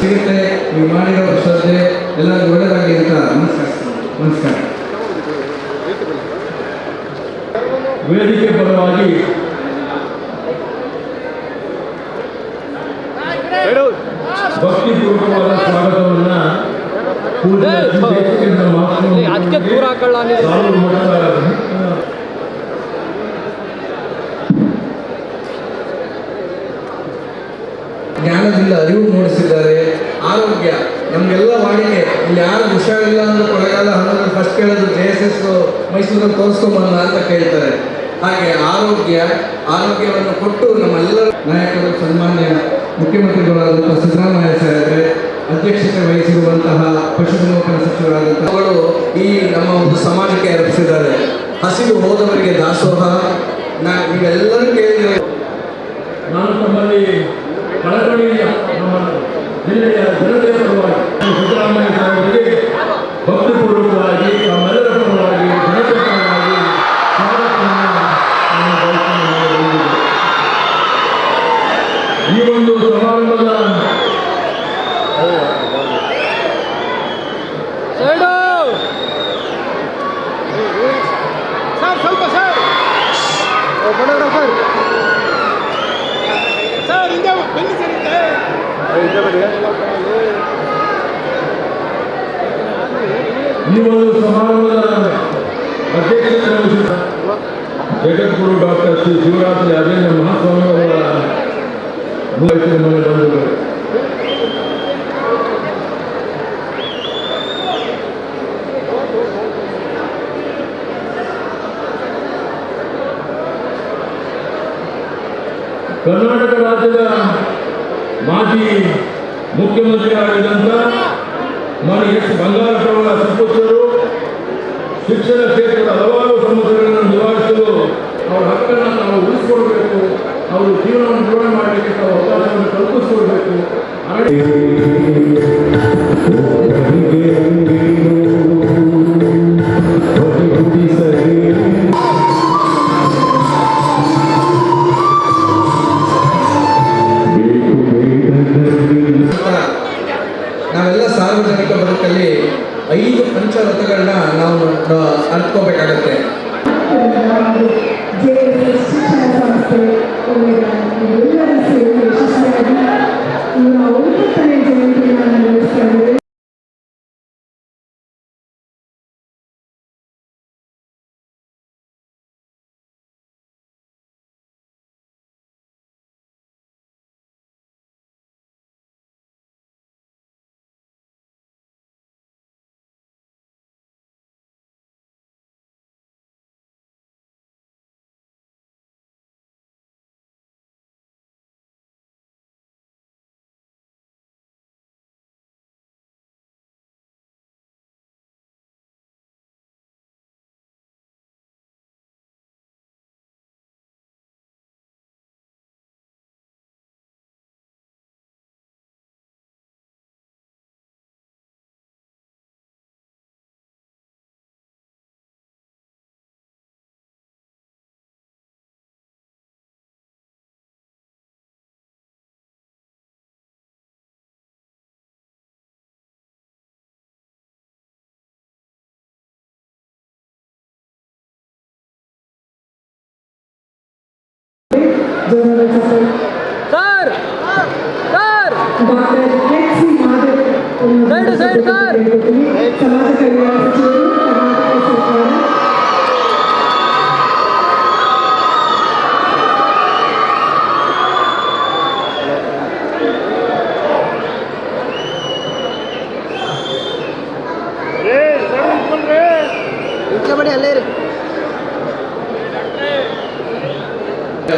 ಸಿಗುತ್ತೆ ನೀವು ಮಾಡಿರೋ ಶ್ರದ್ಧೆ ಎಲ್ಲ ಒಳ್ಳೆಯದಾಗಲಿ ಅಂತ ನಮಸ್ಕಾರ. ನಮಸ್ಕಾರ. ವೇದಿಕೆ ಪರವಾಗಿ ಭಕ್ತಿಪೂರ್ವಕವಾದ ಸ್ವಾಗತವನ್ನ ಅದಕ್ಕೆ ದೂರ ಹಾಕೊಳ್ಳ ನೀವು. ಸಾಲೂರು ಮಠದ ಜ್ಞಾನದಿಂದ ಅರಿವು ಮೂಡಿಸಿದ್ದಾರೆ ಆರೋಗ್ಯ ನಮಗೆಲ್ಲ ವಾಡಿಕೆ ಇಲ್ಲಿ ಯಾರು ಹುಷಾರಿಲ್ಲ ಅಂದ್ರೆ ಕೊಳೆಗಾಲ ಹನ್ನೊಂದು ಫಸ್ಟ್ ಕೇಳೋದು ಜೆ ಎಸ್ ಎಸ್ ಮೈಸೂರಲ್ಲಿ ತೋರಿಸ್ಕೊಂಬಲ್ಲ ಅಂತ ಕೇಳ್ತಾರೆ. ಹಾಗೆ ಆರೋಗ್ಯ, ಆರೋಗ್ಯವನ್ನು ಕೊಟ್ಟು ನಮ್ಮೆಲ್ಲ ನಾಯಕರು ಸನ್ಮಾನ್ಯ ಮುಖ್ಯಮಂತ್ರಿಗಳಾದಂತಹ ಸಿದ್ದರಾಮಯ್ಯ ಸಾಹೇಬ್ರೆ, ಅಧ್ಯಕ್ಷತೆ ವಹಿಸಿರುವಂತಹ ಪಶುಸಂಗೋಪನಾ ಸಚಿವರಾದಂತಹ ಅವರು ಈ ನಮ್ಮ ಒಂದು ಸಮಾಜಕ್ಕೆ ಅರ್ಪಿಸಿದ್ದಾರೆ. ಹಸಿರು ಹೋದವರಿಗೆ ದಾಸೋಹ. ನಾ ನೀವೆಲ್ಲರೂ ಕೇಳಿದ್ರೆ ನಾನು ತಮ್ಮಲ್ಲಿ ಕಳಕಳಿಯ ಜಿಲ್ಲೆಯ ಜನತೆಯ ಸಲುವಾಗಿ ಸಿದ್ದರಾಮಯ್ಯ ಸಾಹೇಬರಿಗೆ ಭಕ್ತಿಪೂರ್ವಕವಾಗಿ ತಮ್ಮೆಲ್ಲರ ಪರವಾಗಿ ಜನತೆಯ ಪರವಾಗಿ ಸ್ವಾಗತವನ್ನು ನಾನು ಬಯಸುತ್ತೇನೆ ಬಂದಿದ್ದೆ. ಈ ಒಂದು ಸಮಾರಂಭದ ಸೈಡು ಸರ್ ಸ್ವಲ್ಪ ಸರ್ ಫೋಟೋಗ್ರಾಫರ್ ಸರ್ ಹಿಂದೆ ಬನ್ನಿ ಸರ್ ಹಿಂದೆ ಈ ಒಂದು ಸಮಾರಂಭದ ಅಧ್ಯಕ್ಷತೆ ಡಾಕ್ಟರ್ ಶ್ರೀ ಶಿವರಾತ್ರಿ ಅಜೇಂದ್ರ ಮಹಾಸ್ವಾಮಿ ಅವರ ವಯಸ್ಸಿನ ಮನೆ ಬಂಧುಗಳು ಕರ್ನಾಟಕ ರಾಜ್ಯದ ಮಾಜಿ ಮುಖ್ಯಮಂತ್ರಿಯಾಗಿದ್ದಂಥ ಮಾನ್ಯ ಎಸ್ ಬಂಗಾರಪ್ಪರವರ ಸುಪುತ್ರರು, ಶಿಕ್ಷಣ ಕ್ಷೇತ್ರದ ಹಲವಾರು ಸಮಸ್ಯೆಗಳನ್ನು ನಿವಾರಿಸಲು ಅವರ ಹಕ್ಕನ್ನು ನಾವು ಉಳಿಸ್ಕೊಳ್ಬೇಕು ಅವರು ಜೀವನವನ್ನು ನಿರ್ವಹಣೆ ಮಾಡಲಿಕ್ಕೆ ಅವಕಾಶವನ್ನು ಕಲ್ಪಿಸ್ಕೊಳ್ಬೇಕು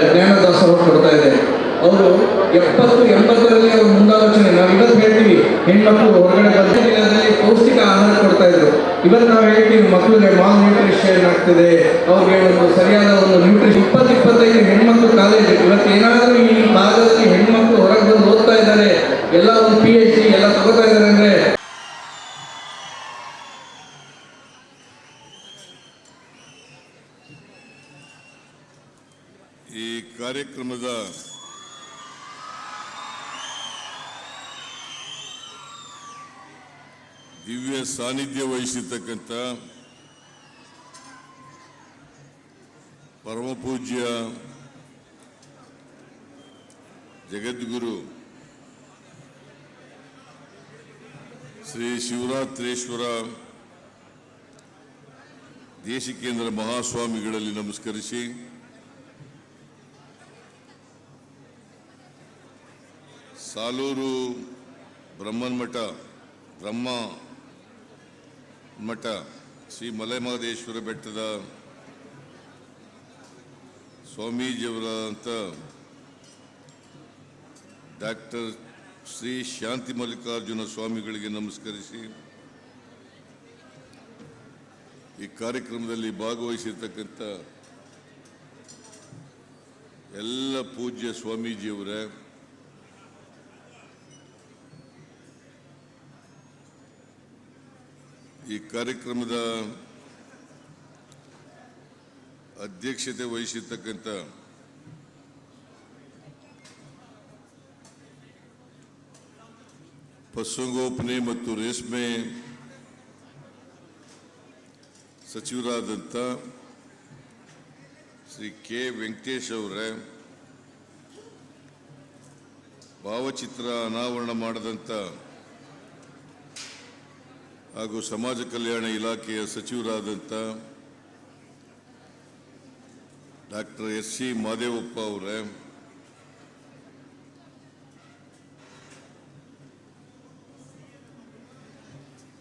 ಜ್ಞಾನದಾಸೋಹ ಕೊಡ್ತಾ ಇದೆ ಅವರು ಎಪ್ಪತ್ತು ಎಂಬತ್ತರಲ್ಲಿ ಅವ್ರ ಮುಂದಾಲೋಚನೆ ನಾವು ಇವತ್ತು ಹೇಳ್ತೀವಿ ಹೆಣ್ಮಕ್ಳು ಹೊರಗಡೆ ಬಂದ ದಿನದಲ್ಲಿ ಪೌಷ್ಟಿಕ ಆಹಾರ ಕೊಡ್ತಾ ಇದ್ರು. ಇವತ್ತು ನಾವು ಹೇಳ್ತೀವಿ ಮಕ್ಕಳಿಗೆ ಮಾಲ್ ನ್ಯೂಟ್ರಿಷನ್ ಆಗ್ತದೆ. ಅವ್ರಿಗೆ ಒಂದು ಸರಿಯಾದ ಒಂದು ನ್ಯೂಟ್ರಿಷನ್ ಇಪ್ಪತ್ತು ಇಪ್ಪತ್ತೈದು ಹೆಣ್ಮಕ್ಳು ಕಾಲೇಜ್ ಇವತ್ತು ಏನಾದರೂ ಈ ಭಾಗದಲ್ಲಿ ಹೆಣ್ಮಕ್ಳು ಹೊರಗೆ ಬಂದು ಓದ್ತಾ ಇದ್ದಾರೆ. ಎಲ್ಲ ಒಂದು ಪಿ ಎಚ್ ಡಿ ಎಲ್ಲ ತಗೋತಾ ಇದ್ದಾರೆ ಅಂದ್ರೆ ಈ ಕಾರ್ಯಕ್ರಮದ ದಿವ್ಯ ಸಾನ್ನಿಧ್ಯ ವಹಿಸಿರ್ತಕ್ಕಂಥ ಪರಮಪೂಜ್ಯ ಜಗದ್ಗುರು ಶ್ರೀ ಶಿವರಾತ್ರೇಶ್ವರ ದೇಶಿಕೇಂದ್ರ ಮಹಾಸ್ವಾಮಿಗಳಲ್ಲಿ ನಮಸ್ಕರಿಸಿ ಸಾಲೂರು ಬ್ರಹ್ಮನ್ಮಠ ಬ್ರಹ್ಮ ಮಠ ಶ್ರೀ ಮಲೆಮಹದೇಶ್ವರ ಬೆಟ್ಟದ ಸ್ವಾಮೀಜಿಯವರಾದಂಥ ಡಾಕ್ಟರ್ ಶ್ರೀ ಶಾಂತಿ ಮಲ್ಲಿಕಾರ್ಜುನ ಸ್ವಾಮಿಗಳಿಗೆ ನಮಸ್ಕರಿಸಿ ಈ ಕಾರ್ಯಕ್ರಮದಲ್ಲಿ ಭಾಗವಹಿಸಿರ್ತಕ್ಕಂಥ ಎಲ್ಲ ಪೂಜ್ಯ ಸ್ವಾಮೀಜಿಯವರೇ ಈ ಕಾರ್ಯಕ್ರಮದ ಅಧ್ಯಕ್ಷತೆ ವಹಿಸಿರ್ತಕ್ಕಂಥ ಪಶುಸಂಗೋಪನೆ ಮತ್ತು ರೇಷ್ಮೆ ಸಚಿವರಾದಂಥ ಶ್ರೀ ಕೆ. ವೆಂಕಟೇಶ್ ಅವರೇ, ಭಾವಚಿತ್ರ ಅನಾವರಣ ಮಾಡದಂಥ ಹಾಗೂ ಸಮಾಜ ಕಲ್ಯಾಣ ಇಲಾಖೆಯ ಸಚಿವರಾದಂಥ ಡಾಕ್ಟರ್ ಎಸ್ ಸಿ ಮಾದೇವಪ್ಪ ಅವರೇ,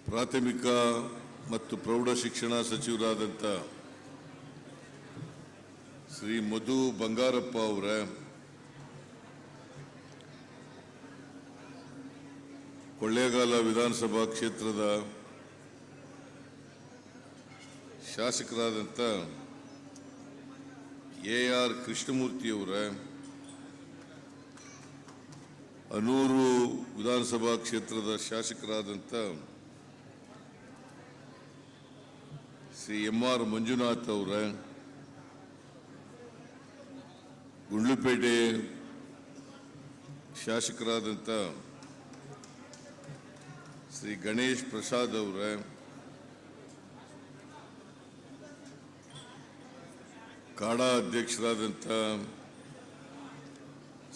ಪ್ರಾಥಮಿಕ ಮತ್ತು ಪ್ರೌಢ ಶಿಕ್ಷಣ ಸಚಿವರಾದಂಥ ಶ್ರೀ ಮಧು ಬಂಗಾರಪ್ಪ ಅವರೇ, ಕೊಳ್ಳೇಗಾಲ ವಿಧಾನಸಭಾ ಕ್ಷೇತ್ರದ ಶಾಸಕರಾದಂಥ ಎ ಆರ್ ಕೃಷ್ಣಮೂರ್ತಿಯವರ ಅನೂರು ವಿಧಾನಸಭಾ ಕ್ಷೇತ್ರದ ಶಾಸಕರಾದಂಥ ಶ್ರೀ ಎಂ ಆರ್ ಮಂಜುನಾಥ್ ಅವರ ಗುಂಡ್ಲುಪೇಟೆ ಶಾಸಕರಾದಂಥ ಶ್ರೀ ಗಣೇಶ್ ಪ್ರಸಾದ್ ಅವರೇ ಕಾಡಾ ಅಧ್ಯಕ್ಷರಾದಂಥ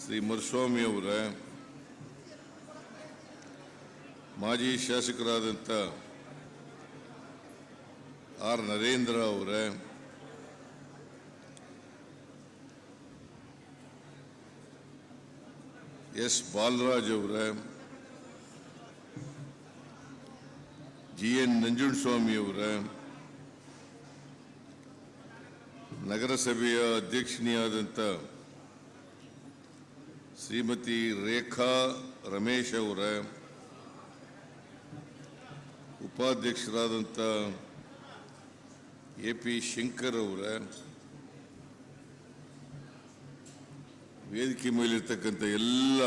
ಶ್ರೀ ಮರುಸ್ವಾಮಿ ಅವರೇ, ಮಾಜಿ ಶಾಸಕರಾದಂಥ ಆರ್ ನರೇಂದ್ರ ಅವರೇ, ಎಸ್ ಬಾಲರಾಜ್ ಅವರೇ, ಜಿ ಎನ್ ನಂಜುಂಡಸ್ವಾಮಿ ಅವರೇ ನಗರಸಭೆಯ ಅಧ್ಯಕ್ಷಿಣಿಯಾದಂಥ ಶ್ರೀಮತಿ ರೇಖಾ ರಮೇಶ್ ಅವರ ಉಪಾಧ್ಯಕ್ಷರಾದಂಥ ಎ ಪಿ ಶಂಕರ್ ಅವರ ವೇದಿಕೆ ಮೇಲಿರ್ತಕ್ಕಂಥ ಎಲ್ಲ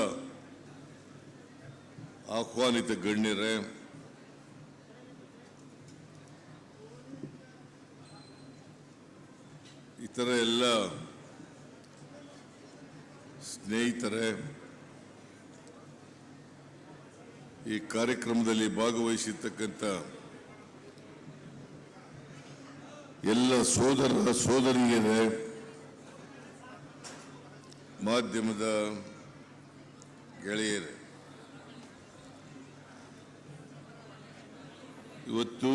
ಆಹ್ವಾನಿತ ಗಣ್ಯರೇ ಇತರ ಎಲ್ಲ ಸ್ನೇಹಿತರೆ ಈ ಕಾರ್ಯಕ್ರಮದಲ್ಲಿ ಭಾಗವಹಿಸಿರ್ತಕ್ಕಂಥ ಎಲ್ಲ ಸೋದರ ಸೋದರಿಯರೇ ಮಾಧ್ಯಮದ ಗೆಳೆಯರೇ ಇವತ್ತು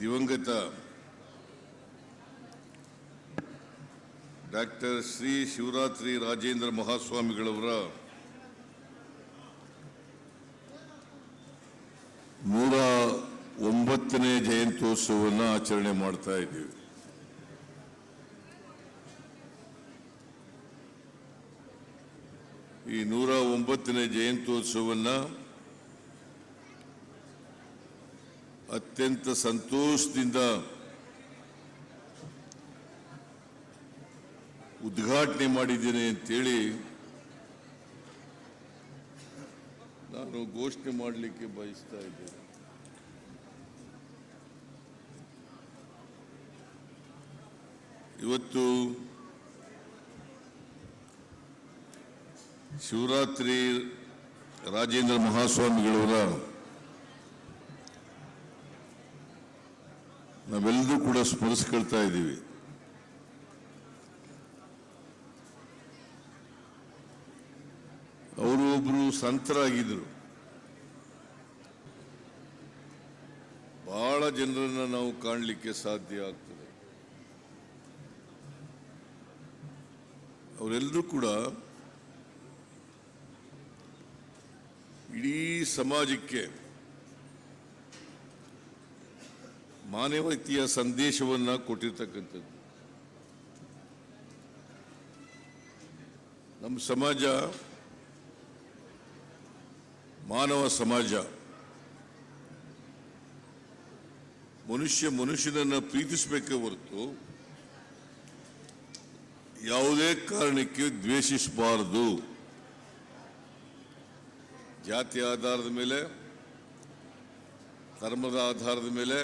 ದಿವಂಗತ ಡಾಕ್ಟರ್ ಶ್ರೀ ಶಿವರಾತ್ರಿ ರಾಜೇಂದ್ರ ಮಹಾಸ್ವಾಮಿಗಳವರ ನೂರ ಒಂಬತ್ತನೇ ಜಯಂತ್ಯೋತ್ಸವವನ್ನು ಆಚರಣೆ ಮಾಡ್ತಾ ಇದ್ದೀವಿ. ಈ ನೂರ ಒಂಬತ್ತನೇ ಜಯಂತ್ಯೋತ್ಸವನ್ನ ಅತ್ಯಂತ ಸಂತೋಷದಿಂದ ಉದ್ಘಾಟನೆ ಮಾಡಿದ್ದೇನೆ ಅಂತೇಳಿ ನಾನು ಘೋಷಣೆ ಮಾಡಲಿಕ್ಕೆ ಬಯಸ್ತಾ ಇದ್ದೇನೆ. ಇವತ್ತು ಶಿವರಾತ್ರಿ ರಾಜೇಂದ್ರ ಮಹಾಸ್ವಾಮಿಗಳವರ ನಾವೆಲ್ಲರೂ ಕೂಡ ಸ್ಮರಿಸ್ಕೊಳ್ತಾ ಇದ್ದೀವಿ. ಒಬ್ರು ಸಂತರಾಗಿದ್ರು. ಬಹಳ ಜನರನ್ನ ನಾವು ಕಾಣಲಿಕ್ಕೆ ಸಾಧ್ಯ ಆಗ್ತದೆ. ಅವರೆಲ್ಲರೂ ಕೂಡ ಇಡೀ ಸಮಾಜಕ್ಕೆ ಮಾನವೀಯತೆಯ ಸಂದೇಶವನ್ನ ಕೊಟ್ಟಿರ್ತಕ್ಕಂಥದ್ದು. ನಮ್ಮ ಸಮಾಜ ಮಾನವ ಸಮಾಜ. ಮನುಷ್ಯ ಮನುಷ್ಯನನ್ನು ಪ್ರೀತಿಸಬೇಕೇ ಹೊರತು ಯಾವುದೇ ಕಾರಣಕ್ಕೆ ದ್ವೇಷಿಸಬಾರದು. ಜಾತಿ ಆಧಾರದ ಮೇಲೆ, ಧರ್ಮದ ಆಧಾರದ ಮೇಲೆ,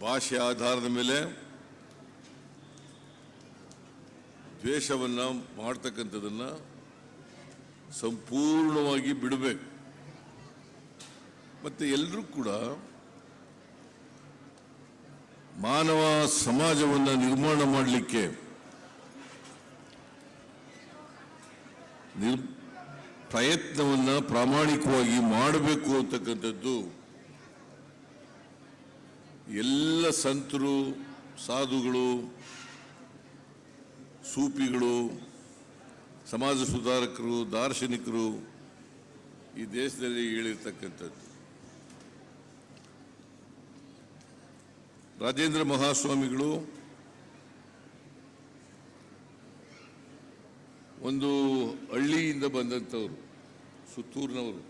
ಭಾಷೆ ಆಧಾರದ ಮೇಲೆ ದ್ವೇಷವನ್ನು ಮಾಡ್ತಕ್ಕಂಥದನ್ನ ಸಂಪೂರ್ಣವಾಗಿ ಬಿಡಬೇಕು. ಮತ್ತೆ ಎಲ್ಲರೂ ಕೂಡ ಮಾನವ ಸಮಾಜವನ್ನ ನಿರ್ಮಾಣ ಮಾಡಲಿಕ್ಕೆ ನಿರ್, ಪ್ರಯತ್ನವನ್ನ ಪ್ರಾಮಾಣಿಕವಾಗಿ ಮಾಡಬೇಕು ಅಂತಕ್ಕಂಥದ್ದು ಎಲ್ಲ ಸಂತರು, ಸಾಧುಗಳು, ಸೂಪಿಗಳು ಸಮಾಜ ಸುಧಾರಕರು, ದಾರ್ಶನಿಕರು ಈ ದೇಶದಲ್ಲಿ ಹೇಳಿರ್ತಕ್ಕಂಥದ್ದು. ರಾಜೇಂದ್ರ ಮಹಾಸ್ವಾಮಿಗಳು ಒಂದು ಹಳ್ಳಿಯಿಂದ ಬಂದಂಥವ್ರು, ಸುತ್ತೂರಿನವರು.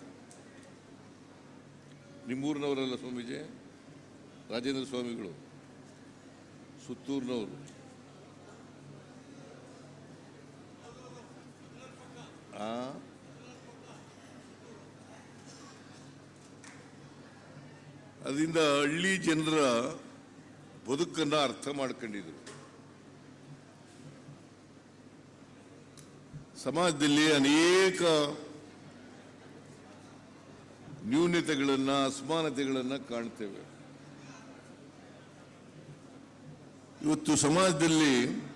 ನಿಮ್ಮೂರಿನವರಲ್ಲ ಸ್ವಾಮೀಜಿ? ರಾಜೇಂದ್ರ ಸ್ವಾಮಿಗಳು, ಸುತ್ತೂರಿನವರು. ಅದರಿಂದ ಹಳ್ಳಿ ಜನರ ಬದುಕನ್ನ ಅರ್ಥ ಮಾಡ್ಕೊಂಡಿದ್ರು. ಸಮಾಜದಲ್ಲಿ ಅನೇಕ ನ್ಯೂನತೆಗಳನ್ನ ಅಸಮಾನತೆಗಳನ್ನು ಕಾಣ್ತೇವೆ. ಇವತ್ತು ಸಮಾಜದಲ್ಲಿ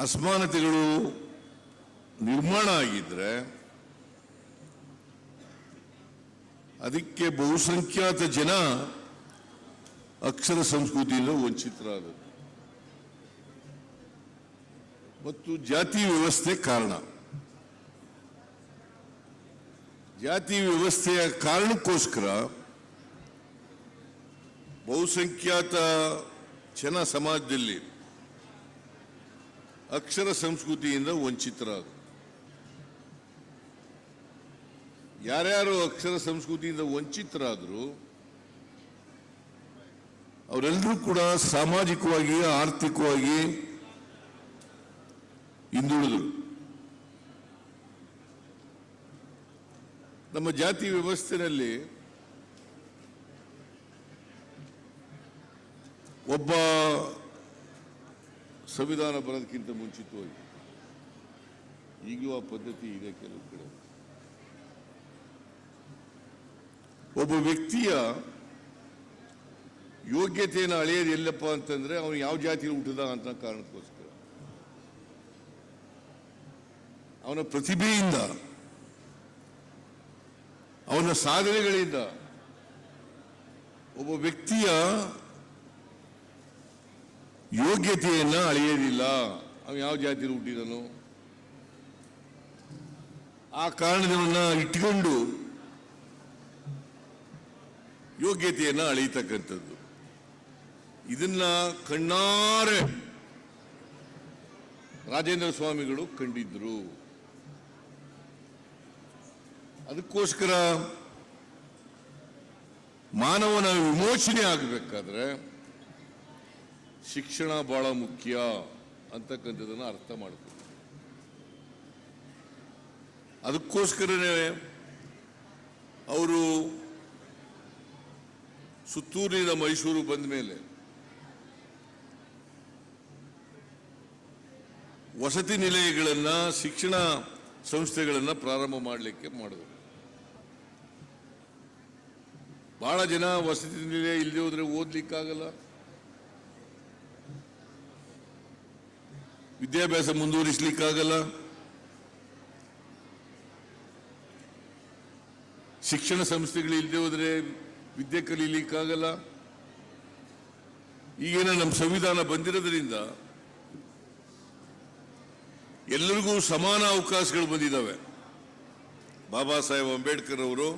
ಅಸಮಾನತೆಗಳು ನಿರ್ಮಾಣ ಆಗಿದ್ರೆ ಅದಕ್ಕೆ ಬಹುಸಂಖ್ಯಾತ ಜನ ಅಕ್ಷರ ಸಂಸ್ಕೃತಿಯಿಂದ ವಂಚಿತರಾದರು ಮತ್ತು ಜಾತಿ ವ್ಯವಸ್ಥೆ ಕಾರಣ. ಜಾತಿ ವ್ಯವಸ್ಥೆಯ ಕಾರಣಕ್ಕೋಸ್ಕರ ಬಹುಸಂಖ್ಯಾತ ಜನ ಸಮಾಜದಲ್ಲಿ ಅಕ್ಷರ ಸಂಸ್ಕೃತಿಯಿಂದ ವಂಚಿತರಾದರು. ಯಾರ್ಯಾರು ಅಕ್ಷರ ಸಂಸ್ಕೃತಿಯಿಂದ ವಂಚಿತರಾದರು, ಅವರೆಲ್ಲರೂ ಕೂಡ ಸಾಮಾಜಿಕವಾಗಿ, ಆರ್ಥಿಕವಾಗಿ ಹಿಂದುಳಿದರು. ನಮ್ಮ ಜಾತಿ ವ್ಯವಸ್ಥೆಯಲ್ಲಿ ಒಬ್ಬ ಸಂವಿಧಾನ ಬರೋದಕ್ಕಿಂತ ಮುಂಚಿತವಾಗಿ. ಈಗಿರುವ ಪದ್ಧತಿ ಇದೆ ಕೆಲವು ಕಡೆ. ಒಬ್ಬ ವ್ಯಕ್ತಿಯ ಯೋಗ್ಯತೆಯನ್ನು ಅಳೆಯೋದು ಎಲ್ಲಪ್ಪ ಅಂತಂದ್ರೆ ಅವನು ಯಾವ ಜಾತಿಯಲ್ಲಿ ಹುಟ್ಟಿದ ಅಂತ ಕಾರಣಕ್ಕೋಸ್ಕರ. ಅವನ ಪ್ರತಿಭೆಯಿಂದ, ಅವನ ಸಾಧನೆಗಳಿಂದ ಒಬ್ಬ ವ್ಯಕ್ತಿಯ ಯೋಗ್ಯತೆಯನ್ನ ಅಳೆಯೋದಿಲ್ಲ ಅವನು ಯಾವ ಜಾತಿಯಲ್ಲಿ ಹುಟ್ಟಿದನು? ಆ ಕಾರಣವನ್ನು ಇಟ್ಟುಕೊಂಡು ಯೋಗ್ಯತೆಯನ್ನ ಅಳೆಯತಕ್ಕಂಥದ್ದು. ಇದನ್ನ ಕಣ್ಣಾರೆ ರಾಜೇಂದ್ರ ಸ್ವಾಮಿಗಳು ಕಂಡಿದ್ರು. ಅದಕ್ಕೋಸ್ಕರ ಮಾನವನ ವಿಮೋಚನೆ ಆಗಬೇಕಾದ್ರೆ ಶಿಕ್ಷಣ ಬಹಳ ಮುಖ್ಯ ಅಂತಕ್ಕಂಥದ್ದನ್ನು ಅರ್ಥ ಮಾಡ್ತೀವಿ ಅದಕ್ಕೋಸ್ಕರನೇ ಅವರು ಸುತ್ತೂರಿನಿಂದ ಮೈಸೂರು ಬಂದ ಮೇಲೆ ವಸತಿ ನಿಲಯಗಳನ್ನ, ಶಿಕ್ಷಣ ಸಂಸ್ಥೆಗಳನ್ನ ಪ್ರಾರಂಭ ಮಾಡಲಿಕ್ಕೆ ಮಾಡಿದ್ರು. ಬಹಳ ಜನ ವಸತಿ ನಿಲಯ ಇಲ್ಲದೆ ಹೋದರೆ ಓದ್ಲಿಕ್ಕಾಗಲ್ಲ. ವಿದ್ಯಾಭ್ಯಾಸ ಮುಂದುವರಿಸಲಿಕ್ಕಾಗಲ್ಲ. ಶಿಕ್ಷಣ ಸಂಸ್ಥೆಗಳು ಇಲ್ಲದೆ ಹೋದರೆ ವಿದ್ಯೆ ಕಲೀಲಿಕ್ಕಾಗಲ್ಲ. ಈಗೇನ ನಮ್ಮ ಸಂವಿಧಾನ ಬಂದಿರೋದ್ರಿಂದ ಎಲ್ಲರಿಗೂ ಸಮಾನ ಅವಕಾಶಗಳು ಬಂದಿದ್ದಾವೆ ಬಾಬಾ ಸಾಹೇಬ್ ಅಂಬೇಡ್ಕರ್ ಅವರು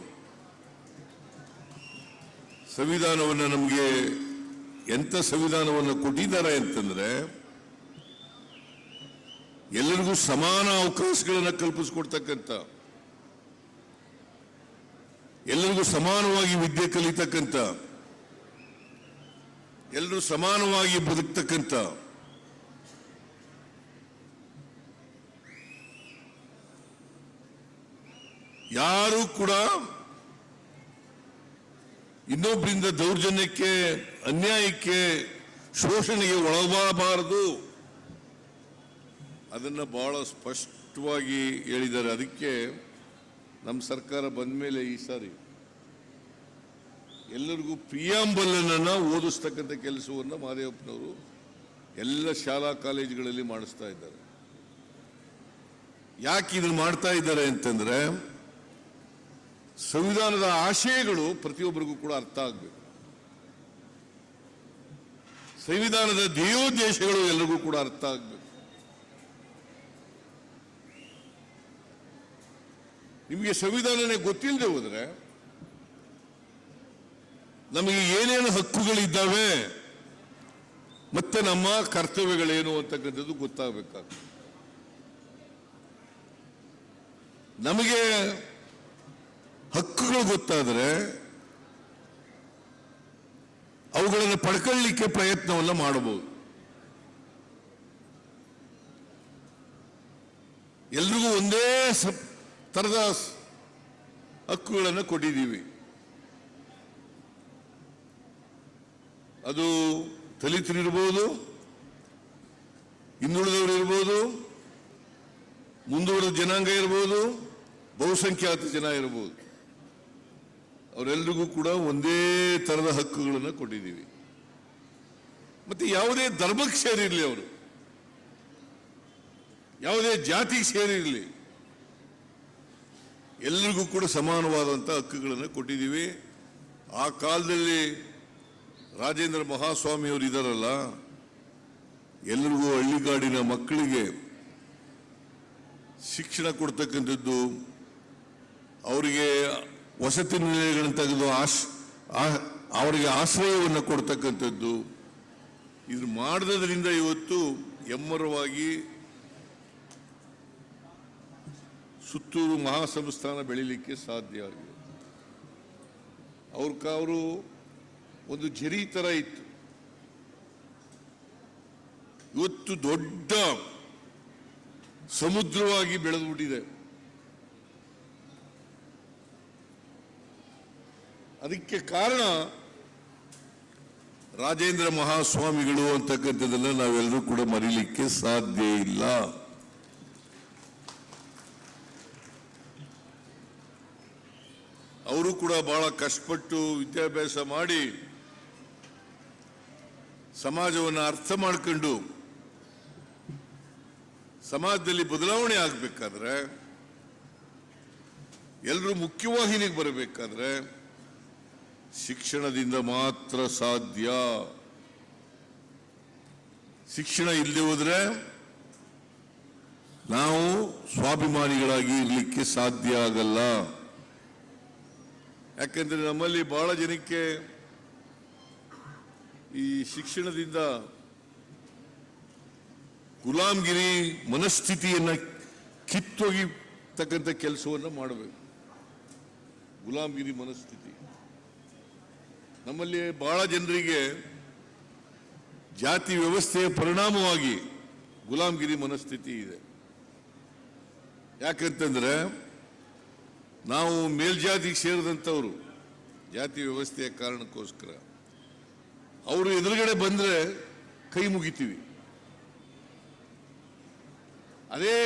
ಸಂವಿಧಾನವನ್ನು ನಮಗೆ ಎಂಥ ಸಂವಿಧಾನವನ್ನು ಕೊಟ್ಟಿದ್ದಾರೆ ಅಂತಂದ್ರೆ ಎಲ್ಲರಿಗೂ ಸಮಾನ ಅವಕಾಶಗಳನ್ನು ಕಲ್ಪಿಸ್ಕೊಡ್ತಕ್ಕಂಥ, ಎಲ್ಲರಿಗೂ ಸಮಾನವಾಗಿ ವಿದ್ಯೆ ಕಲಿತಕ್ಕಂಥ, ಎಲ್ಲರೂ ಸಮಾನವಾಗಿ ಬದುಕ್ತಕ್ಕಂಥ, ಯಾರು ಕೂಡ ಇನ್ನೊಬ್ಬರಿಂದ ದೌರ್ಜನ್ಯಕ್ಕೆ, ಅನ್ಯಾಯಕ್ಕೆ, ಶೋಷಣೆಗೆ ಒಳಗಾಗಬಾರದು. ಅದನ್ನು ಬಹಳ ಸ್ಪಷ್ಟವಾಗಿ ಹೇಳಿದ್ದಾರೆ. ಅದಕ್ಕೆ ನಮ್ಮ ಸರ್ಕಾರ ಬಂದ ಮೇಲೆ ಈ ಸಾರಿ ಎಲ್ಲರಿಗೂ ಪ್ರಿಯಾಂಬಲನನ್ನು ಓದಿಸ್ತಕ್ಕಂಥ ಕೆಲಸವನ್ನು ಮಾದೇವಪ್ಪನವರು ಎಲ್ಲ ಶಾಲಾ ಕಾಲೇಜುಗಳಲ್ಲಿ ಮಾಡಿಸ್ತಾ ಇದ್ದಾರೆ. ಯಾಕೆ ಇದನ್ನು ಮಾಡ್ತಾ ಇದ್ದಾರೆ ಅಂತಂದ್ರೆ ಸಂವಿಧಾನದ ಆಶಯಗಳು ಪ್ರತಿಯೊಬ್ಬರಿಗೂ ಕೂಡ ಅರ್ಥ ಆಗಬೇಕು. ಸಂವಿಧಾನದ ಧ್ಯೇಯೋದ್ದೇಶಗಳು ಎಲ್ಲರಿಗೂ ಕೂಡ ಅರ್ಥ ಆಗಬೇಕು. ನಿಮಗೆ ಸಂವಿಧಾನನೇ ಗೊತ್ತಿಲ್ಲದೆ ಹೋದ್ರೆ ನಮಗೆ ಏನೇನು ಹಕ್ಕುಗಳಿದ್ದಾವೆ, ಮತ್ತೆ ನಮ್ಮ ಕರ್ತವ್ಯಗಳೇನು ಅಂತಕ್ಕಂಥದ್ದು ಗೊತ್ತಾಗಬೇಕಾಗ್ತದೆ. ನಮಗೆ ಹಕ್ಕುಗಳು ಗೊತ್ತಾದರೆ ಅವುಗಳನ್ನು ಪಡ್ಕೊಳ್ಳಿಕ್ಕೆ ಪ್ರಯತ್ನವನ್ನು ಮಾಡಬಹುದು. ಎಲ್ರಿಗೂ ಒಂದೇ ಥರದ ಹಕ್ಕುಗಳನ್ನು ಕೊಟ್ಟಿದ್ದೀವಿ. ಅದು ದಲಿತರಿರ್ಬೋದು ಹಿಂದುಳಿದವರು ಇರ್ಬೋದು, ಮುಂದುವರೆದ ಜನಾಂಗ ಇರ್ಬೋದು, ಬಹುಸಂಖ್ಯಾತ ಜನ ಇರ್ಬೋದು. ಅವರೆಲ್ಲರಿಗೂ ಕೂಡ ಒಂದೇ ತರದ ಹಕ್ಕುಗಳನ್ನು ಕೊಟ್ಟಿದ್ದೀವಿ. ಮತ್ತೆ ಯಾವುದೇ ಧರ್ಮಕ್ಕೆ ಸೇರಿರಲಿ ಅವರು. ಯಾವುದೇ ಜಾತಿಗೆ ಸೇರಿರಲಿ. ಎಲ್ಲರಿಗೂ ಕೂಡ ಸಮಾನವಾದಂಥ ಹಕ್ಕುಗಳನ್ನು ಕೊಟ್ಟಿದ್ದೀವಿ. ಆ ಕಾಲದಲ್ಲಿ ರಾಜೇಂದ್ರ ಮಹಾಸ್ವಾಮಿಯವರು ಇದ್ದಾರಲ್ಲ ಎಲ್ಲರಿಗೂ ಹಳ್ಳಿಗಾಡಿನ ಮಕ್ಕಳಿಗೆ ಶಿಕ್ಷಣ ಕೊಡ್ತಕ್ಕಂಥದ್ದು, ಅವರಿಗೆ ವಸತಿ ನಿಲಯಗಳನ್ನು ತೆಗೆದು ಆಶ್ ಅವರಿಗೆ ಆಶ್ರಯವನ್ನು ಕೊಡ್ತಕ್ಕಂಥದ್ದು, ಇದು ಮಾಡಿದ್ರಿಂದ ಇವತ್ತು ಎಮ್ಮರವಾಗಿ ಸುತ್ತೂರು ಮಹಾಸಂಸ್ಥಾನ ಬೆಳಿಲಿಕ್ಕೆ ಸಾಧ್ಯ ಆಗಿದೆ. ಅವ್ರ ಅವರು ಒಂದು ಜರಿ ತರ ಇತ್ತು. ಇವತ್ತು ದೊಡ್ಡ ಸಮುದ್ರವಾಗಿ ಬೆಳೆದ್ಬಿಟ್ಟಿದೆ. ಅದಕ್ಕೆ ಕಾರಣ ರಾಜೇಂದ್ರ ಮಹಾಸ್ವಾಮಿಗಳು ಅಂತಕ್ಕಂಥದ್ದನ್ನ ನಾವೆಲ್ಲರೂ ಕೂಡ ಮರೀಲಿಕ್ಕೆ ಸಾಧ್ಯ ಇಲ್ಲ. ಅವರು ಕೂಡ ಬಹಳ ಕಷ್ಟಪಟ್ಟು ವಿದ್ಯಾಭ್ಯಾಸ ಮಾಡಿ ಸಮಾಜವನ್ನು ಅರ್ಥ ಮಾಡ್ಕೊಂಡು ಸಮಾಜದಲ್ಲಿ ಬದಲಾವಣೆ ಆಗಬೇಕಾದ್ರೆ ಎಲ್ಲರೂ ಮುಖ್ಯವಾಹಿನಿಗೆ ಬರಬೇಕಾದ್ರೆ ಶಿಕ್ಷಣದಿಂದ ಮಾತ್ರ ಸಾಧ್ಯ. ಶಿಕ್ಷಣ ಇಲ್ಲದೆ ಹೋದ್ರೆ ನಾವು ಸ್ವಾಭಿಮಾನಿಗಳಾಗಿ ಇರಲಿಕ್ಕೆ ಸಾಧ್ಯ ಆಗಲ್ಲ. ಯಾಕಂದ್ರೆ ನಮ್ಮಲ್ಲಿ ಬಹಳ ಜನಕ್ಕೆ ಈ ಶಿಕ್ಷಣದಿಂದ ಗುಲಾಮ್ಗಿರಿ ಮನಸ್ಥಿತಿಯನ್ನು ಕಿತ್ತೊಗಿತಕ್ಕಂಥ ಕೆಲಸವನ್ನು ಮಾಡಬೇಕು. ಗುಲಾಮ್ಗಿರಿ ಮನಸ್ಥಿತಿ. ನಮ್ಮಲ್ಲಿ ಬಹಳ ಜನರಿಗೆ ಜಾತಿ ವ್ಯವಸ್ಥೆಯ ಪರಿಣಾಮವಾಗಿ ಗುಲಾಮ್ಗಿರಿ ಮನಸ್ಥಿತಿ ಇದೆ. ಯಾಕಂತಂದ್ರೆ ನಾವು ಮೇಲ್ಜಾತಿಗೆ ಸೇರಿದಂಥವರು, ಜಾತಿ ವ್ಯವಸ್ಥೆಯ ಕಾರಣಕ್ಕೋಸ್ಕರ, ಅವರು ಎದುರುಗಡೆ ಬಂದ್ರೆ ಕೈ ಮುಗಿತೀವಿ. ಅದೇ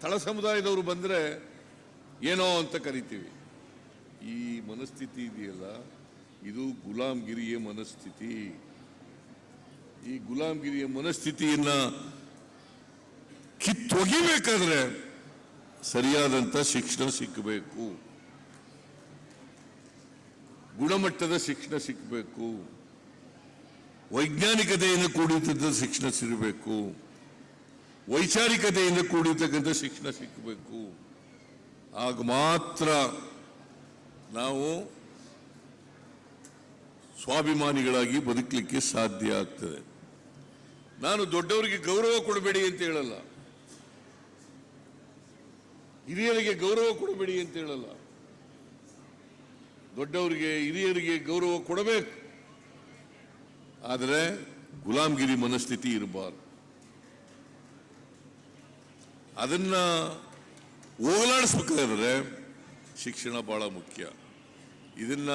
ತಳ ಸಮುದಾಯದವರು ಬಂದ್ರೆ ಏನೋ ಅಂತ ಕರಿತೀವಿ. ಈ ಮನಸ್ಥಿತಿ ಇದೆಯಲ್ಲ, ಇದು ಗುಲಾಮ್ಗಿರಿಯ ಮನಸ್ಥಿತಿ. ಈ ಗುಲಾಮ್ಗಿರಿಯ ಮನಸ್ಥಿತಿಯನ್ನು ಕಿತ್ತೊಗಿಬೇಕಾದ್ರೆ ಸರಿಯಾದಂತ ಶಿಕ್ಷಣ ಸಿಕ್ಕಬೇಕು ಗುಣಮಟ್ಟದ ಶಿಕ್ಷಣ ಸಿಕ್ಕಬೇಕು ವೈಜ್ಞಾನಿಕತೆಯಿಂದ ಕೂಡಿರ್ತಕ್ಕಂಥ ಶಿಕ್ಷಣ ಸಿಗಬೇಕು. ವೈಚಾರಿಕತೆಯಿಂದ ಕೂಡಿರ್ತಕ್ಕಂಥ ಶಿಕ್ಷಣ ಸಿಕ್ಕಬೇಕು ಆಗ ಮಾತ್ರ ನಾವು ಸ್ವಾಭಿಮಾನಿಗಳಾಗಿ ಬದುಕಲಿಕ್ಕೆ ಸಾಧ್ಯ ಆಗ್ತದೆ. ನಾನು ದೊಡ್ಡವರಿಗೆ ಗೌರವ ಕೊಡಬೇಡಿ ಅಂತ ಹೇಳಲ್ಲ. ಹಿರಿಯರಿಗೆ ಗೌರವ ಕೊಡಬೇಡಿ ಅಂತ ಹೇಳಲ್ಲ. ದೊಡ್ಡವರಿಗೆ, ಹಿರಿಯರಿಗೆ ಗೌರವ ಕೊಡಬೇಕು. ಆದರೆ ಗುಲಾಮ್ಗಿರಿ ಮನಸ್ಥಿತಿ ಇರಬಾರ್ದು. ಅದನ್ನ ಹೋಗಲಾಡಿಸ್ಬೇಕಾದ್ರೆ ಶಿಕ್ಷಣ ಬಹಳ ಮುಖ್ಯ. ಇದನ್ನ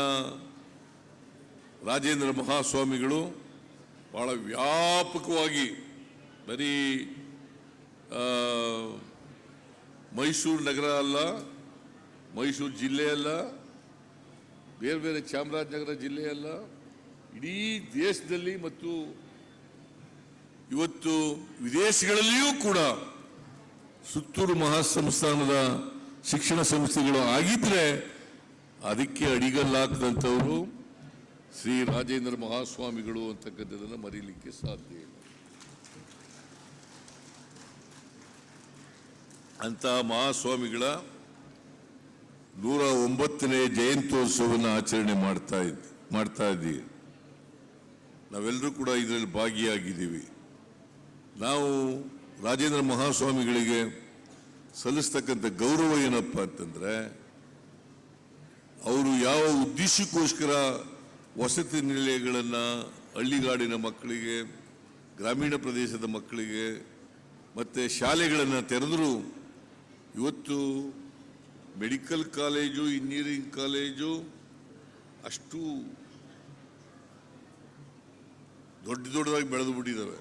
ರಾಜೇಂದ್ರ ಮಹಾಸ್ವಾಮಿಗಳು ಬಹಳ ವ್ಯಾಪಕವಾಗಿ ಬರೀ ಮೈಸೂರು ನಗರ ಅಲ್ಲ, ಮೈಸೂರು ಜಿಲ್ಲೆ ಅಲ್ಲ, ಬೇರೆ ಬೇರೆ ಚಾಮರಾಜನಗರ ಜಿಲ್ಲೆ ಅಲ್ಲ, ಇಡೀ ದೇಶದಲ್ಲಿ ಮತ್ತು ಇವತ್ತು ವಿದೇಶಗಳಲ್ಲಿಯೂ ಕೂಡ ಸುತ್ತೂರು ಮಹಾಸಂಸ್ಥಾನದ ಶಿಕ್ಷಣ ಸಂಸ್ಥೆಗಳು ಆಗಿದ್ರೆ ಅದಕ್ಕೆ ಅಡಿಗಲ್ಲಾಕದಂಥವರು ಶ್ರೀ ರಾಜೇಂದ್ರ ಮಹಾಸ್ವಾಮಿಗಳು ಅಂತಕ್ಕಂಥದ್ದನ್ನು ಮರೀಲಿಕ್ಕೆ ಸಾಧ್ಯ ಇಲ್ಲ. ಅಂತ ಮಹಾಸ್ವಾಮಿಗಳ ನೂರ ಒಂಬತ್ತನೇ ಜಯಂತ್ಯೋತ್ಸವವನ್ನು ಆಚರಣೆ ಮಾಡ್ತಾ ಇದ್ದ ಮಾಡ್ತಾ ಇದ್ದೀವಿ. ನಾವೆಲ್ಲರೂ ಕೂಡ ಇದರಲ್ಲಿ ಭಾಗಿಯಾಗಿದ್ದೀವಿ. ನಾವು ರಾಜೇಂದ್ರ ಮಹಾಸ್ವಾಮಿಗಳಿಗೆ ಸಲ್ಲಿಸ್ತಕ್ಕಂಥ ಗೌರವ ಏನಪ್ಪ ಅಂತಂದ್ರೆ, ಅವರು ಯಾವ ಉದ್ದೇಶಕ್ಕೋಸ್ಕರ ವಸತಿ ನಿಲಯಗಳನ್ನು, ಹಳ್ಳಿಗಾಡಿನ ಮಕ್ಕಳಿಗೆ, ಗ್ರಾಮೀಣ ಪ್ರದೇಶದ ಮಕ್ಕಳಿಗೆ, ಮತ್ತು ಶಾಲೆಗಳನ್ನು ತೆರೆದರೂ ಇವತ್ತು ಮೆಡಿಕಲ್ ಕಾಲೇಜು, ಇಂಜಿನಿಯರಿಂಗ್ ಕಾಲೇಜು ಅಷ್ಟು ದೊಡ್ಡ ದೊಡ್ಡದಾಗಿ ಬೆಳೆದು ಬಿಟ್ಟಿದ್ದಾವೆ.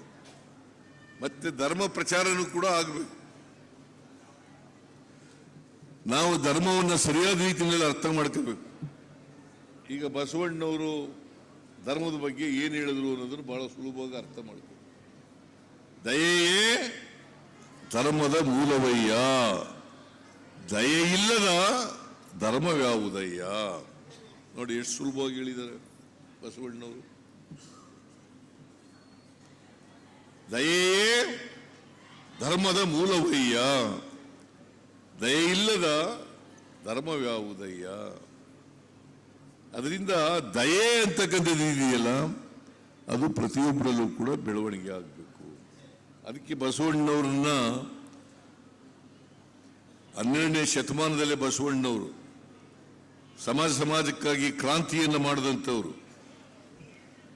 ಮತ್ತೆ ಧರ್ಮ ಪ್ರಚಾರನೂ ಕೂಡ ಆಗಬೇಕು. ನಾವು ಧರ್ಮವನ್ನು ಸರಿಯಾದ ರೀತಿಯಲ್ಲಿ ಅರ್ಥ ಮಾಡ್ಕೋಬೇಕು. ಈಗ ಬಸವಣ್ಣವರು ಧರ್ಮದ ಬಗ್ಗೆ ಏನು ಹೇಳಿದ್ರು ಅನ್ನೋದನ್ನು ಬಹಳ ಸುಲಭವಾಗಿ ಅರ್ಥ ಮಾಡ್ಕೋಬೇಕು. ದಯೆಯೇ ಧರ್ಮದ ಮೂಲವಯ್ಯ. ದಯೆ ಇಲ್ಲದ ಧರ್ಮವ್ಯಾವುದಯ್ಯ ನೋಡಿ ಎಷ್ಟು ಸುಲಭವಾಗಿ ಹೇಳಿದ್ದಾರೆ ಬಸವಣ್ಣವರು. ದಯೆಯೇ ಧರ್ಮದ ಮೂಲವಯ್ಯ. ದಯೆ ಇಲ್ಲದ ಧರ್ಮವ್ಯಾವುದಯ್ಯ ಅದರಿಂದ ದಯೆ ಅಂತಕ್ಕಂಥದ್ದು ಇದೆಯಲ್ಲ, ಅದು ಪ್ರತಿಯೊಬ್ಬರಲ್ಲೂ ಕೂಡ ಬೆಳವಣಿಗೆ ಆಗಬೇಕು. ಅದಕ್ಕೆ ಬಸವಣ್ಣವ್ರನ್ನ ಹನ್ನೆರಡನೇ ಶತಮಾನದಲ್ಲೇ ಬಸವಣ್ಣವರು. ಸಮಾಜ ಸಮಾಜಕ್ಕಾಗಿ ಕ್ರಾಂತಿಯನ್ನು ಮಾಡಿದಂಥವ್ರು.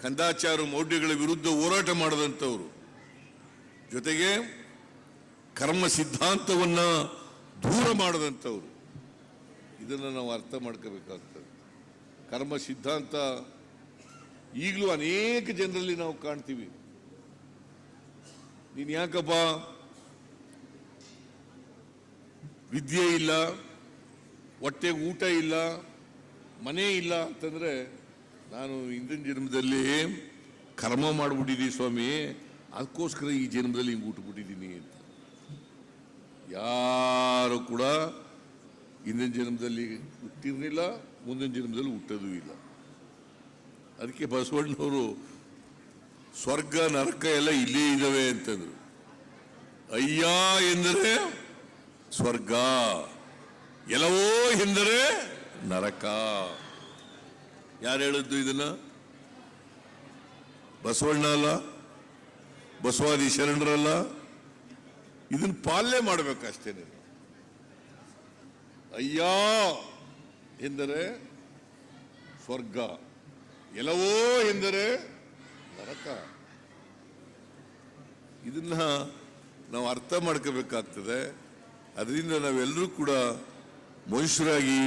ಕಂದಾಚಾರ ಮೌಢ್ಯಗಳ ವಿರುದ್ಧ ಹೋರಾಟ ಮಾಡಿದಂಥವ್ರು. ಜೊತೆಗೆ ಕರ್ಮ ಸಿದ್ಧಾಂತವನ್ನು ದೂರ ಮಾಡದಂಥವ್ರು. ಇದನ್ನು ನಾವು ಅರ್ಥ ಮಾಡ್ಕೋಬೇಕಾಗ್ತದೆ. ಕರ್ಮ ಸಿದ್ಧಾಂತ ಈಗಲೂ ಅನೇಕ ಜನರಲ್ಲಿ ನಾವು ಕಾಣ್ತೀವಿ. ನೀನು ಯಾಕಪ್ಪ ವಿದ್ಯೆ ಇಲ್ಲ ಹೊಟ್ಟೆಗೆ ಊಟ ಇಲ್ಲ, ಮನೆ ಇಲ್ಲ ಅಂತಂದರೆ ನಾನು ಹಿಂದಿನ ಜನ್ಮದಲ್ಲಿ ಕರ್ಮ ಮಾಡಿಬಿಟ್ಟಿದ್ದೀನಿ ಸ್ವಾಮಿ. ಅದಕ್ಕೋಸ್ಕರ ಈ ಜನ್ಮದಲ್ಲಿ ಹಿಂಗೆ ಊಟಬಿಟ್ಟಿದ್ದೀನಿ ಅಂತ. ಯಾರು ಕೂಡ ಹಿಂದಿನ ಜನ್ಮದಲ್ಲಿ ಹುಟ್ಟಿರಲಿಲ್ಲ, ಮುಂದಿನ ಜನ್ಮದಲ್ಲಿ ಹುಟ್ಟೋದು ಇಲ್ಲ. ಅದಕ್ಕೆ ಬಸವಣ್ಣವರು ಸ್ವರ್ಗ, ನರಕ ಎಲ್ಲ ಇಲ್ಲೇ ಇದ್ದಾವೆ ಅಂತಂದರು. ಅಯ್ಯ ಎಂದರೆ ಸ್ವರ್ಗ. ಎಲ್ಲವೋ ಎಂದರೆ ನರಕ. ಯಾರು ಹೇಳಿದ್ದು ಇದನ್ನ? ಬಸವಣ್ಣ ಅಲ್ಲ? ಬಸವಾದಿ ಶರಣರಲ್ಲ? ಇದನ್ನ ಪಾಲನೆ ಮಾಡಬೇಕಷ್ಟೇ ಅಯ್ಯ ಎಂದರೆ ಸ್ವರ್ಗ. ಎಲ್ಲವೋ ಎಂದರೆ ನರಕ. ಇದನ್ನ ನಾವು ಅರ್ಥ ಮಾಡ್ಕೋಬೇಕಾಗ್ತದೆ. ಅದರಿಂದ ನಾವೆಲ್ಲರೂ ಕೂಡ ಮನುಷ್ಯರಾಗಿ,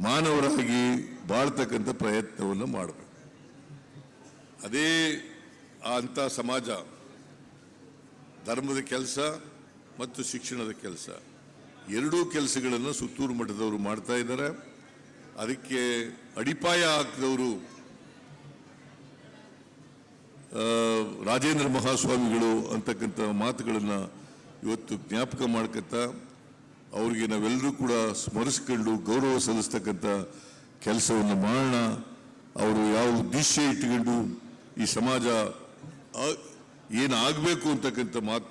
ಮಾನವರಾಗಿ ಬಾಳ್ತಕ್ಕಂಥ ಪ್ರಯತ್ನವನ್ನು ಮಾಡಬೇಕು. ಅದೇ ಅಂಥ ಸಮಾಜ, ಧರ್ಮದ ಕೆಲಸ ಮತ್ತು ಶಿಕ್ಷಣದ ಕೆಲಸ. ಎರಡೂ ಕೆಲಸಗಳನ್ನು ಸುತ್ತೂರು ಮಠದವರು ಮಾಡ್ತಾ ಇದ್ದಾರೆ. ಅದಕ್ಕೆ ಅಡಿಪಾಯ ಹಾಕಿದವರು ರಾಜೇಂದ್ರ ಮಹಾಸ್ವಾಮಿಗಳು ಅಂತಕ್ಕಂಥ ಮಾತುಗಳನ್ನು ಇವತ್ತು ಜ್ಞಾಪಕ ಮಾಡ್ಕತ್ತ ಅವ್ರಿಗೆ ನಾವೆಲ್ಲರೂ ಕೂಡ ಸ್ಮರಿಸ್ಕೊಂಡು ಗೌರವ ಸಲ್ಲಿಸ್ತಕ್ಕಂಥ ಕೆಲಸವನ್ನು ಮಾಡೋಣ. ಅವರು ಯಾವ ಉದ್ದೇಶ ಇಟ್ಕೊಂಡು ಈ ಸಮಾಜ ಏನಾಗಬೇಕು ಅಂತಕ್ಕಂಥ ಮಾತು,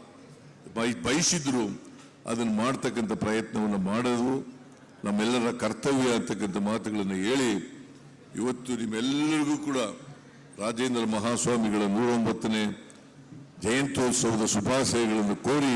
ಬಯ- ಬಯಸಿದ್ರು ಅದನ್ನು ಮಾಡ್ತಕ್ಕಂಥ ಪ್ರಯತ್ನವನ್ನು ಮಾಡೋದು ನಮ್ಮೆಲ್ಲರ ಕರ್ತವ್ಯ ಅಂತಕ್ಕಂಥ ಮಾತುಗಳನ್ನು ಹೇಳಿ ಇವತ್ತು ನಿಮ್ಮೆಲ್ಲರಿಗೂ ಕೂಡ ರಾಜೇಂದ್ರ ಮಹಾಸ್ವಾಮಿಗಳ ನೂರೊಂಬತ್ತನೇ ಜಯಂತ್ಯೋತ್ಸವದ ಶುಭಾಶಯಗಳನ್ನು ಕೋರಿ